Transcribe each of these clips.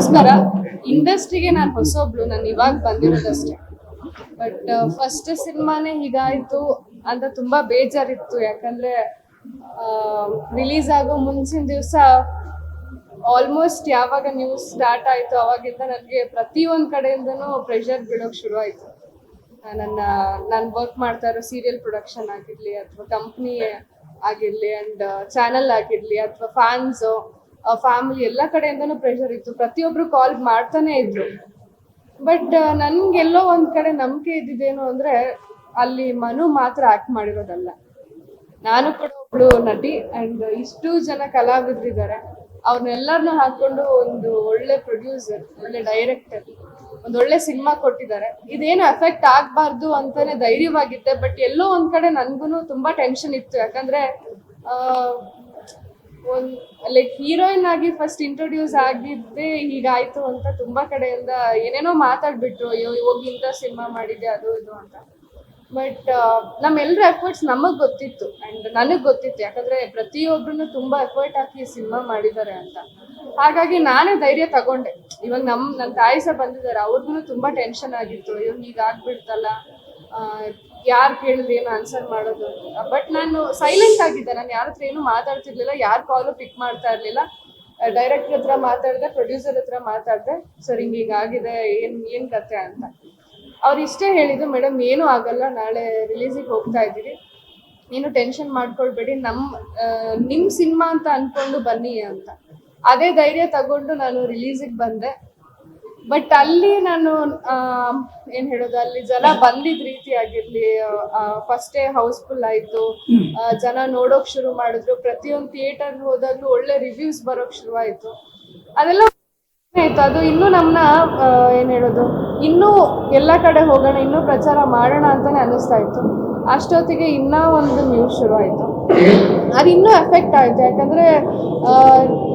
ನಮಸ್ಕಾರ ಇಂಡಸ್ಟ್ರಿಗೆ ನಾನು ಹೊಸೊಬ್ಳು, ನಾನು ಇವಾಗ ಬಂದಿರೋದಷ್ಟೇ. ಬಟ್ ಫಸ್ಟ್ ಸಿನಿಮಾನೇ ಹೀಗಾಯ್ತು ಅಂತ ತುಂಬಾ ಬೇಜಾರಿತ್ತು. ಯಾಕಂದ್ರೆ ರಿಲೀಸ್ ಆಗೋ ಮುಂಚಿನ ದಿವಸ ಆಲ್ಮೋಸ್ಟ್ ಯಾವಾಗ ನ್ಯೂಸ್ ಸ್ಟಾರ್ಟ್ ಆಯಿತು ಅವಾಗಿಂದ ನನಗೆ ಪ್ರತಿಯೊಂದು ಕಡೆಯಿಂದನೂ ಪ್ರೆಷರ್ ಬೀಳೋಕ್ ಶುರು ನನ್ನ, ನಾನು ವರ್ಕ್ ಮಾಡ್ತಾ ಇರೋ ಸೀರಿಯಲ್ ಪ್ರೊಡಕ್ಷನ್ ಆಗಿರಲಿ, ಅಥವಾ ಕಂಪ್ನಿ ಆಗಿರಲಿ ಅಂಡ್ ಚಾನೆಲ್ ಆಗಿರಲಿ, ಅಥವಾ ಫ್ಯಾನ್ಸ್ ಫ್ಯಾಮಿಲಿ ಎಲ್ಲ ಕಡೆಯಿಂದನು ಪ್ರೆಷರ್ ಇತ್ತು. ಪ್ರತಿಯೊಬ್ರು ಕಾಲ್ ಮಾಡ್ತಾನೆ ಇದ್ರು. ಬಟ್ ನನ್ಗೆಲ್ಲೋ ಒಂದ್ ಕಡೆ ನಂಬಿಕೆ ಇದ್ದಿದ್ದೇನು ಅಂದ್ರೆ ಅಲ್ಲಿ ಮನು ಮಾತ್ರ ಆಕ್ಟ್ ಮಾಡಿರೋದಲ್ಲ. ನಾನು ಕೂಡ ಒಬ್ಳು ನಟಿ ಅಂಡ್ ಇಷ್ಟು ಜನ ಕಲಾವಿದರಿದ್ದಾರೆ ಅವ್ರನ್ನೆಲ್ಲರನ್ನೂ ಹಾಕೊಂಡು ಒಂದು ಒಳ್ಳೆ ಪ್ರೊಡ್ಯೂಸರ್ ಒಳ್ಳೆ ಡೈರೆಕ್ಟರ್ ಒಂದು ಒಳ್ಳೆ ಸಿನಿಮಾ ಕೊಟ್ಟಿದ್ದಾರೆ. ಇದೇನು ಎಫೆಕ್ಟ್ ಆಗ್ಬಾರ್ದು ಅಂತಾನೆ ಧೈರ್ಯವಾಗಿದ್ದೆ ಬಟ್ ಎಲ್ಲೋ ಒಂದ್ ಕಡೆ ನನ್ಗೂ ತುಂಬಾ ಟೆನ್ಷನ್ ಇತ್ತು. ಯಾಕಂದ್ರೆ ಆ, ಒಂದ್ ಲೈಕ್ ಹೀರೋಯಿನ್ ಆಗಿ ಫಸ್ಟ್ ಇಂಟ್ರೊಡ್ಯೂಸ್ ಆಗಿದ್ದೆ ಹೀಗಾಯ್ತು ಅಂತ ತುಂಬಾ ಕಡೆಯಿಂದ ಏನೇನೋ ಮಾತಾಡ್ಬಿಟ್ರು, ಅಯ್ಯೋ ಹೋಗಿ ಇಂಥ ಸಿನಿಮಾ ಮಾಡಿದ್ದೆ ಅದು ಇದು ಅಂತ. ಬಟ್ ನಮ್ಮೆಲ್ಲರ ಎಫರ್ಟ್ಸ್ ನಮಗ್ ಗೊತ್ತಿತ್ತು ಅಂಡ್ ನನಗ್ ಗೊತ್ತಿತ್ತು. ಯಾಕಂದ್ರೆ ಪ್ರತಿಯೊಬ್ರು ತುಂಬಾ ಎಫರ್ಟ್ ಹಾಕಿ ಸಿನಿಮಾ ಮಾಡಿದ್ದಾರೆ ಅಂತ. ಹಾಗಾಗಿ ನಾನೇ ಧೈರ್ಯ ತಗೊಂಡೆ. ಇವಾಗ ನಮ್ಮ ನನ್ನ ತಾಯಿ ಸಹ ಬಂದಿದ್ದಾರೆ. ಅವ್ರಿಗೂ ತುಂಬಾ ಟೆನ್ಷನ್ ಆಗಿತ್ತು. ಅಯ್ಯೋ, ಹೀಗಾಗ್ಬಿಡ್ತಲ್ಲ. ಯಾರು ಕೇಳಿದ್ರೆ ಏನು ಆನ್ಸರ್ ಮಾಡೋದು ಬಟ್ ನಾನು ಸೈಲೆಂಟ್ ಆಗಿದ್ದೆ. ನಾನು ಯಾರ ಹತ್ರ ಏನು ಮಾತಾಡ್ತಿರ್ಲಿಲ್ಲ. ಯಾರು ಕಾಲು ಪಿಕ್ ಮಾಡ್ತಾ ಇರ್ಲಿಲ್ಲ. ಡೈರೆಕ್ಟರ್ ಹತ್ರ ಮಾತಾಡಿದೆ ಪ್ರೊಡ್ಯೂಸರ್ ಹತ್ರ ಮಾತಾಡಿದೆ. ಸರ್ ಹಿಂಗೆ ಹಿಂಗಾಗಿದೆ ಏನ್ ಏನ್ ಕತೆ ಅಂತ. ಅವ್ರು ಇಷ್ಟೇ ಹೇಳಿದ್ರು ಮೇಡಮ್, ಏನೂ ಆಗಲ್ಲ. ನಾಳೆ ರಿಲೀಸಿಗೆ ಹೋಗ್ತಾ ಇದ್ದೀವಿ ನೀನು ಟೆನ್ಷನ್ ಮಾಡ್ಕೊಳ್ಬೇಡಿ. ನಮ್ಮ ನಿಮ್ಮ ನಿಮ್ ಸಿನಿಮಾ ಅಂತ ಅಂದ್ಕೊಂಡು ಬನ್ನಿ ಅಂತ. ಅದೇ ಧೈರ್ಯ ತಗೊಂಡು ನಾನು ರಿಲೀಸಿಗೆ ಬಂದೆ. ಬಟ್ ಅಲ್ಲಿ ನಾನು ಏನ್ ಹೇಳೋದು ಅಲ್ಲಿ ಜನ ಬಂದಿದ್ ರೀತಿ ಆಗಿರ್ಲಿ ಫಸ್ಟೇ ಹೌಸ್ಫುಲ್ ಆಯ್ತು. ಜನ ನೋಡೋಕ್ ಶುರು ಮಾಡಿದ್ರು. ಪ್ರತಿಯೊಂದು ಥಿಯೇಟರ್ ಹೋದಾಗ್ಲೂ ಒಳ್ಳೆ ರಿವ್ಯೂಸ್ ಬರೋಕ್ ಶುರು ಆಯ್ತು. ಅದೆಲ್ಲ ಆಯ್ತು. ಅದು ಇನ್ನೂ ನಮ್ಮನ್ನ ಏನ್ ಹೇಳೋದು ಇನ್ನೂ ಎಲ್ಲ ಕಡೆ ಹೋಗೋಣ ಇನ್ನೂ ಪ್ರಚಾರ ಮಾಡೋಣ ಅಂತಾನೆ ಅನಿಸ್ತಾ ಇತ್ತು. ಅಷ್ಟೊತ್ತಿಗೆ ಇನ್ನ ಒಂದು ನ್ಯೂಸ್ ಶುರು ಆಯ್ತು. ಅದು ಇನ್ನೂ ಎಫೆಕ್ಟ್ ಆಯ್ತು. ಯಾಕಂದ್ರೆ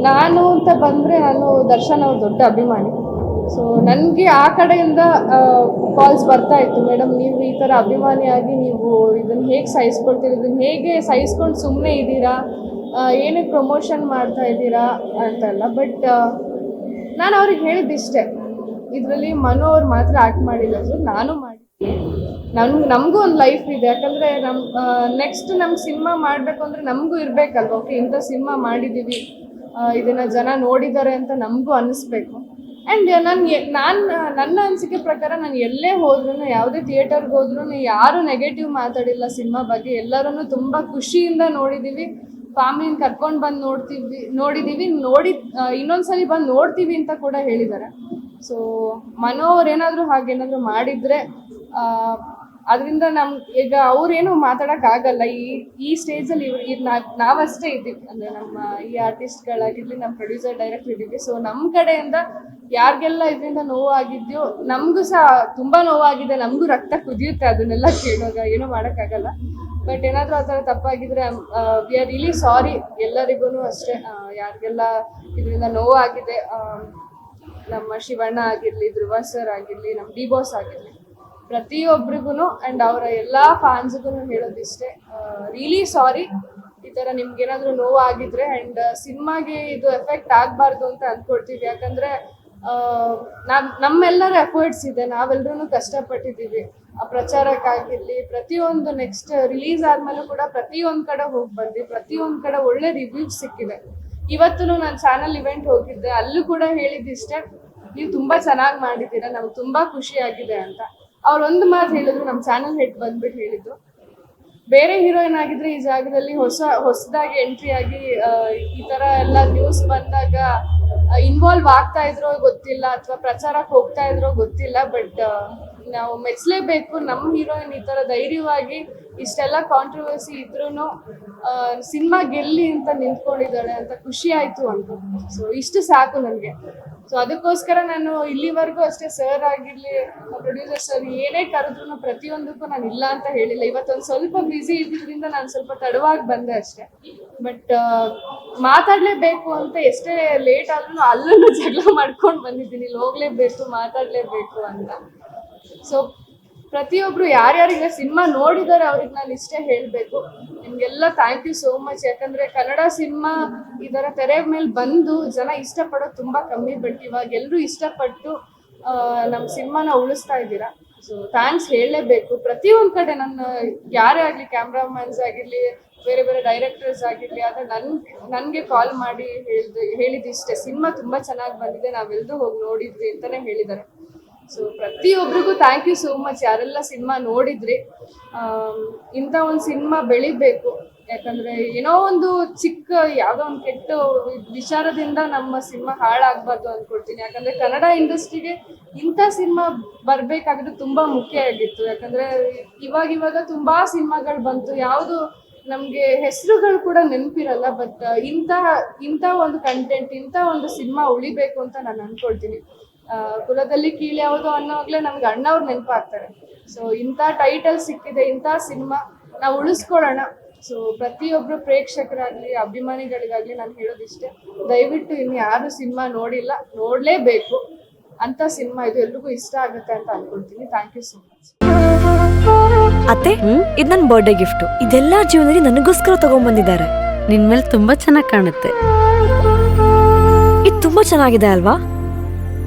ನಾನು ಅಂತ ಬಂದ್ರೆ ನಾನು ದರ್ಶನ್ ಅವ್ರ ದೊಡ್ಡ ಅಭಿಮಾನಿ. ಸೊ ನನಗೆ ಆ ಕಡೆಯಿಂದ ಕಾಲ್ಸ್ ಬರ್ತಾ ಇತ್ತು. ಮೇಡಮ್ ನೀವು ಈ ಥರ ಅಭಿಮಾನಿಯಾಗಿ ನೀವು ಇದನ್ನು ಹೇಗೆ ಸಹಿಸ್ಕೊಳ್ತೀರಿ? ಇದನ್ನು ಹೇಗೆ ಸಹಿಸ್ಕೊಂಡು ಸುಮ್ಮನೆ ಇದ್ದೀರಾ? ಏನಕ್ಕೆ ಪ್ರಮೋಷನ್ ಮಾಡ್ತಾ ಇದ್ದೀರಾ ಅಂತೆಲ್ಲ. ಬಟ್ ನಾನು ಅವ್ರಿಗೆ ಹೇಳಿದ್ದಿಷ್ಟೇ ಇದರಲ್ಲಿ ಮನು ಅವ್ರು ಮಾತ್ರ ಆಕ್ಟ್ ಮಾಡಿಲ್ಲ ಸರ್ ನಾನು ಮಾಡಿದ್ದೀನಿ ನನ್ಗೆ ನಮಗೂ ಒಂದು ಲೈಫ್ ಇದೆ. ಯಾಕಂದರೆ ನಮ್ಮ ನೆಕ್ಸ್ಟ್ ನಮ್ಮ ಸಿನಿಮಾ ಮಾಡಬೇಕು ಅಂದರೆ ನಮಗೂ ಇರಬೇಕಲ್ವ? ಓಕೆ ಇಂಥ ಸಿನಿಮಾ ಮಾಡಿದ್ದೀವಿ ಇದನ್ನ ಜನ ನೋಡಿದ್ದಾರೆ ಅಂತ ನಮಗೂ ಅನ್ನಿಸ್ಬೇಕು ಆ್ಯಂಡ್ ನಾನು ನಾನು ನನ್ನ ಅನಿಸಿಕೆ ಪ್ರಕಾರ ನಾನು ಎಲ್ಲೇ ಹೋದ್ರೂ ಯಾವುದೇ ಥಿಯೇಟರ್ಗೆ ಹೋದ್ರೂ ಯಾರು ನೆಗೆಟಿವ್ ಮಾತಾಡಿಲ್ಲ ಸಿನಿಮಾ ಬಗ್ಗೆ. ಎಲ್ಲರೂ ತುಂಬ ಖುಷಿಯಿಂದ ನೋಡಿದ್ದೀವಿ ಫ್ಯಾಮಿಲಿನ ಕರ್ಕೊಂಡು ಬಂದು ನೋಡ್ತೀವಿ ನೋಡಿದ್ದೀವಿ ನೋಡಿ ಇನ್ನೊಂದ್ಸಲಿ ಬಂದು ನೋಡ್ತೀವಿ ಅಂತ ಕೂಡ ಹೇಳಿದ್ದಾರೆ. ಸೊ ಮನೋ ಅವ್ರು ಏನಾದರೂ ಹಾಗೇನಾದರೂ ಮಾಡಿದರೆ ಅದರಿಂದ ನಮ್, ಈಗ ಅವ್ರೇನು ಮಾತಾಡಕ್ ಆಗಲ್ಲ ಈ ಈ ಇವ್ರು ಇದು ನಾವಷ್ಟೇ ಇದ್ದೀವಿ. ಅಂದ್ರೆ ನಮ್ಮ ಈ ಆರ್ಟಿಸ್ಟ್ ಗಳಾಗಿರ್ಲಿ ನಮ್ಮ ಪ್ರೊಡ್ಯೂಸರ್ ಡೈರೆಕ್ಟರ್ ಇದ್ದೀವಿ. ಸೊ ನಮ್ಮ ಕಡೆಯಿಂದ ಯಾರಿಗೆಲ್ಲ ಇದರಿಂದ ನೋವಾಗಿದ್ಯೋ, ನಮಗೂ ಸಹ ತುಂಬಾ ನೋವಾಗಿದೆ. ನಮಗೂ ರಕ್ತ ಕುದಿಯುತ್ತೆ ಅದನ್ನೆಲ್ಲ ಕೇಳುವಾಗ. ಏನೂ ಮಾಡೋಕ್ಕಾಗಲ್ಲ. ಬಟ್ ಏನಾದರೂ ಆ ಥರ ತಪ್ಪಾಗಿದ್ರೆ ವಿ ಆರ್ ರಿಲಿ ಸಾರಿ ಎಲ್ಲರಿಗೂ ಅಷ್ಟೇ. ಯಾರಿಗೆಲ್ಲ ಇದರಿಂದ ನೋವಾಗಿದೆ ನಮ್ಮ ಶಿವಣ್ಣ ಆಗಿರ್ಲಿ, ಧ್ರುವ ಸರ್ ಆಗಿರ್ಲಿ, ನಮ್ಮ ಡಿ ಬಾಸ್ ಆಗಿರ್ಲಿ ಪ್ರತಿಯೊಬ್ಬರಿಗೂ ಅಂಡ್ ಅವರ ಎಲ್ಲ ಫ್ಯಾನ್ಸ್ಗೂ ಹೇಳೋದಿಷ್ಟೇ. ರಿಯಲಿ ಸಾರಿ ಈ ಥರ ನಿಮ್ಗೇನಾದರೂ ನೋವಾಗಿದ್ರೆ ಆ್ಯಂಡ್ ಸಿನಿಮಾಗೆ ಇದು ಎಫೆಕ್ಟ್ ಆಗಬಾರ್ದು ಅಂತ ಅಂದ್ಕೊಳ್ತೀವಿ ಯಾಕಂದರೆ ನಾವು ನಮ್ಮೆಲ್ಲರ ಎಫರ್ಟ್ಸ್ ಇದೆ. ನಾವೆಲ್ಲರೂ ಕಷ್ಟಪಟ್ಟಿದ್ದೀವಿ. ಆ ಪ್ರಚಾರಕ್ಕಾಗಿರಲಿ, ಪ್ರತಿಯೊಂದು ನೆಕ್ಸ್ಟ್ ರಿಲೀಸ್ ಆದಮೇಲೂ ಕೂಡ ಪ್ರತಿಯೊಂದು ಕಡೆ ಹೋಗಿ ಬಂದು ಪ್ರತಿಯೊಂದು ಕಡೆ ಒಳ್ಳೆ ರಿವ್ಯೂಸ್ ಸಿಕ್ಕಿದೆ ಇವತ್ತು ನಾನು ಚಾನಲ್ ಇವೆಂಟ್ ಹೋಗಿದ್ದೆ. ಅಲ್ಲೂ ಕೂಡ ಹೇಳಿದ್ದಿಷ್ಟೇ. ನೀವು ತುಂಬ ಚೆನ್ನಾಗಿ ಮಾಡಿದ್ದೀರಾ. ನಮ್ಗೆ ತುಂಬ ಖುಷಿಯಾಗಿದೆ ಅಂತ. ಅವ್ರು ಒಂದು ಮಾತು ಹೇಳಿದ್ರು ನಮ್ಮ ಚಾನಲ್ ಹೆಡ್ ಬಂದ್ಬಿಟ್ಟು ಹೇಳಿದ್ರು. ಬೇರೆ ಹೀರೋಯಿನ್ ಆಗಿದ್ರೆ ಈ ಜಾಗದಲ್ಲಿ ಹೊಸ, ಹೊಸದಾಗಿ ಎಂಟ್ರಿ ಆಗಿ ಈ ತರ ಎಲ್ಲ ನ್ಯೂಸ್ ಬಂದಾಗ ಇನ್ವಾಲ್ವ್ ಆಗ್ತಾ ಇದ್ರೋ ಗೊತ್ತಿಲ್ಲ, ಅಥವಾ ಪ್ರಚಾರಕ್ಕೆ ಹೋಗ್ತಾ ಇದ್ರೋ ಗೊತ್ತಿಲ್ಲ ಬಟ್ ನಾವು ಮೆಚ್ಚಲೇಬೇಕು ನಮ್ಮ ಹೀರೋಯಿನ್ ಈ ಥರ ಧೈರ್ಯವಾಗಿ ಇಷ್ಟೆಲ್ಲ ಕಾಂಟ್ರವರ್ಸಿ ಇದ್ರೂ ಸಿನಿಮಾ ಗೆಲ್ಲಿ ಅಂತ ನಿಂತ್ಕೊಂಡಿದ್ದಾಳೆ ಅಂತ ಖುಷಿ ಆಯ್ತು ಅಂತ. ಸೊ ಇಷ್ಟು ಸಾಕು ನನಗೆ. ಸೊ ಅದಕ್ಕೋಸ್ಕರ ನಾನು ಇಲ್ಲಿವರೆಗೂ ಅಷ್ಟೇ ಸರ್ ಆಗಿರಲಿ ಪ್ರೊಡ್ಯೂಸರ್ ಸರ್ ಏನೇ ಕರೆದ್ರು ಪ್ರತಿಯೊಂದಕ್ಕೂ ನಾನು ಇಲ್ಲ ಅಂತ ಹೇಳಿಲ್ಲ. ಇವತ್ತೊಂದು ಸ್ವಲ್ಪ ಬ್ಯುಸಿ ಇದ್ದಿದ್ದರಿಂದ ನಾನು ಸ್ವಲ್ಪ ತಡವಾಗಿ ಬಂದೆ ಅಷ್ಟೇ. ಬಟ್ ಮಾತಾಡಲೇಬೇಕು ಅಂತ ಎಷ್ಟೇ ಲೇಟ್ ಆದ್ರೂ ಅಲ್ಲೂ ಜಗಳ ಮಾಡ್ಕೊಂಡು ಬಂದಿದ್ದೀನಿ. ಇಲ್ಲಿ ಹೋಗ್ಲೇಬೇಕು, ಮಾತಾಡಲೇಬೇಕು ಅಂತ. ಸೊ ಪ್ರತಿಯೊಬ್ರು ಯಾರ್ಯಾರಿಗೆ ಸಿನಿಮಾ ನೋಡಿದಾರೆ ಅವ್ರಿಗೆ ನಾನು ಇಷ್ಟೇ ಹೇಳ್ಬೇಕು. ನಿಮ್ಗೆಲ್ಲ ಥ್ಯಾಂಕ್ ಯು ಸೋ ಮಚ್ ಯಾಕಂದ್ರೆ ಕನ್ನಡ ಸಿನಿಮಾ ಇದರ ತೆರೆ ಮೇಲೆ ಬಂದು ಜನ ಇಷ್ಟಪಡೋದು ತುಂಬಾ ಕಮ್ಮಿ ಬಟ್ ಇವಾಗ ಎಲ್ಲರೂ ಇಷ್ಟಪಟ್ಟು ನಮ್ಮ ಸಿನಿಮಾನ ಉಳಿಸ್ತಾ ಇದ್ದೀರಾ. ಸೊ ಥ್ಯಾಂಕ್ಸ್ ಹೇಳಲೇಬೇಕು. ಪ್ರತಿಯೊಂದು ಕಡೆ ನನ್ನ ಯಾರೇ ಆಗಲಿ ಕ್ಯಾಮ್ರಾಮನ್ಸ್ ಆಗಿರ್ಲಿ, ಬೇರೆ ಬೇರೆ ಡೈರೆಕ್ಟರ್ಸ್ ಆಗಿರ್ಲಿ, ಆದ್ರೆ ನನ್, ನನಗೆ ಕಾಲ್ ಮಾಡಿ ಹೇಳಿದ್, ಹೇಳಿದ್ದು ಇಷ್ಟೇ. ಸಿನಿಮಾ ತುಂಬಾ ಚೆನ್ನಾಗಿ ಬಂದಿದೆ. ನಾವೆಲ್ಲರೂ ಹೋಗಿ ನೋಡಿದ್ವಿ ಅಂತಾನೆ ಹೇಳಿದ್ದಾರೆ ಸೊ ಪ್ರತಿಯೊಬ್ಬರಿಗೂ ಥ್ಯಾಂಕ್ ಯು ಸೋ ಮಚ್ ಯಾರೆಲ್ಲ ಸಿನಿಮಾ ನೋಡಿದ್ರಿ ಇಂಥ ಒಂದು ಸಿನಿಮಾ ಬೆಳಿಬೇಕು. ಯಾಕಂದ್ರೆ ಏನೋ ಒಂದು ಚಿಕ್ಕ, ಯಾವುದೋ ಒಂದು ಕೆಟ್ಟ ವಿಚಾರದಿಂದ ನಮ್ಮ ಸಿನಿಮಾ ಹಾಳಾಗಬಾರ್ದು ಅಂದ್ಕೊಳ್ತೀನಿ ಯಾಕಂದ್ರೆ ಕನ್ನಡ ಇಂಡಸ್ಟ್ರಿಗೆ ಇಂಥ ಸಿನಿಮಾ ಬರಬೇಕಾಗಿದ್ದು ತುಂಬಾ ಮುಖ್ಯ ಆಗಿತ್ತು. ಯಾಕಂದ್ರೆ ಇವಾಗ ಇವಾಗ ತುಂಬಾ ಸಿನಿಮಾಗಳು ಬಂತು. ಯಾವುದು ನಮಗೆ ಹೆಸರುಗಳು ಕೂಡ ನೆನಪಿರಲ್ಲ ಬಟ್ ಇಂಥ ಇಂಥ ಒಂದು ಕಂಟೆಂಟ್ ಇಂಥ ಒಂದು ಸಿನಿಮಾ ಉಳಿಬೇಕು ಅಂತ ನಾನು ಅನ್ಕೊಳ್ತೀನಿ. ಕುಲದಲ್ಲಿ ಕೀಳು ಯಾವುದು ಅನ್ನೋವಾಗ್ಲೇ ನಮ್ಗೆ ಅಣ್ಣವ್ರು ನೆನಪಾಗ್ತಾರೆ. ಸೊ ಇಂಥ ಟೈಟಲ್ ಸಿಕ್ಕಿದೆ, ಇಂಥ ಸಿನಿಮಾ, ನಾವು ಉಳಿಸ್ಕೊಳ್ಳೋಣ. ಸೊ ಪ್ರತಿಯೊಬ್ರು ಪ್ರೇಕ್ಷಕರಾಗ್ಲಿ, ಅಭಿಮಾನಿಗಳಿಗಾಗ್ಲಿ ನಾನು ಹೇಳೋದಿಷ್ಟೇ, ದಯವಿಟ್ಟು ಇನ್ನು ಯಾರು ಸಿನಿಮಾ ನೋಡಿಲ್ಲ, ನೋಡ್ಲೇಬೇಕು. ಅಂತ ಸಿನಿಮಾ ಇದು ಎಲ್ರಿಗೂ ಇಷ್ಟ ಆಗುತ್ತೆ ಅಂತ ಅನ್ಕೊಳ್ತೀನಿ. ಥ್ಯಾಂಕ್ ಯು ಸೊ ಮಚ್ ಅತ್ತೆ, ಇದು ನನ್ನ ಬರ್ಡೇ ಗಿಫ್ಟ್ ಇದೆಲ್ಲ ಜೀವನದಲ್ಲಿ ನನಗೋಸ್ಕರ ತಗೊಂಡ್ಬಂದಿದ್ದಾರೆ ನಿನ್ ಮೇಲೆ ತುಂಬಾ ಚೆನ್ನಾಗಿ ಕಾಣುತ್ತೆ. ಇದು ತುಂಬಾ ಚೆನ್ನಾಗಿದೆ ಅಲ್ವಾ?